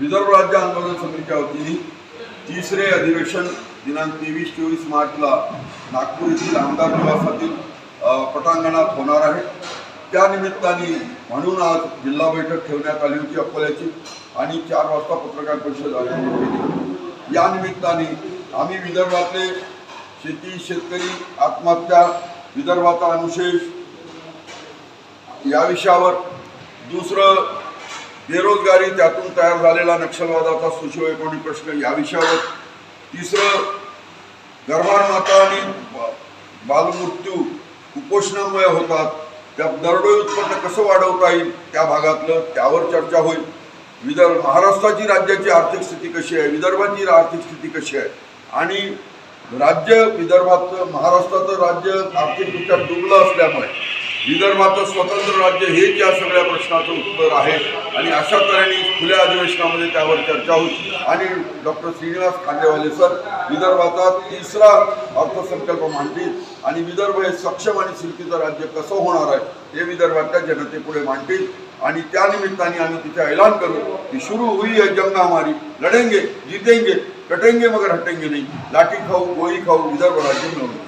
विदर्भ राज्य आंदोलन समितीच्या वतीने तिसरे अधिवेशन दिनांक तेवीस चोवीस मार्चला नागपूर येथील आमदार निवासातील पटांगणात होणार आहे. त्यानिमित्ताने म्हणून आज जिल्हा बैठक ठेवण्यात आली होती अकोल्याची आणि चार वाजता पत्रकार परिषद आयोजित केली या निमित्ताने आम्ही विदर्भातले शेती शेतकरी आत्महत्या विदर्भाचा अनुशेष या विषयावर दुसरं बेरोजगारी त्यातून तयार झालेला नक्षलवादाचा सोशिओ कोणी प्रश्न या विषयावर. तिसरं गर्भार माता आणि बालमृत्यू कुपोषणामुळे होतात. त्या दरडोई उत्पन्न कसं वाढवता येईल त्या भागातलं त्यावर चर्चा होईल. विदर्भ महाराष्ट्राची राज्याची आर्थिक स्थिती कशी आहे? विदर्भाची आर्थिक स्थिती कशी आहे? आणि राज्य विदर्भाचं महाराष्ट्राचं राज्य आर्थिकदृष्ट्या डुबलं असल्यामुळे विदर्भाचं स्वतंत्र राज्य हेच या सगळ्या प्रश्नाचं उत्तर आहे आणि अशा तऱ्हेने खुल्या अधिवेशनामध्ये त्यावर चर्चा होईल. आणि डॉक्टर श्रीनिवास खांडेवाले सर विदर्भाचा तिसरा अर्थसंकल्प मांडतील आणि विदर्भ हे सक्षम आणि शिल्पीचं राज्य कसं होणार आहे हे विदर्भातल्या जनतेपुढे मांडतील. आणि त्या निमित्ताने आम्ही तिथे ऐलान करू की सुरू होई है जंग हमारी. लढेंगे जितेंगे कटेंगे मगर हटेंगे नाही. लाठी खाऊ गोळी खाऊ विदर्भ राज्य मिळवू.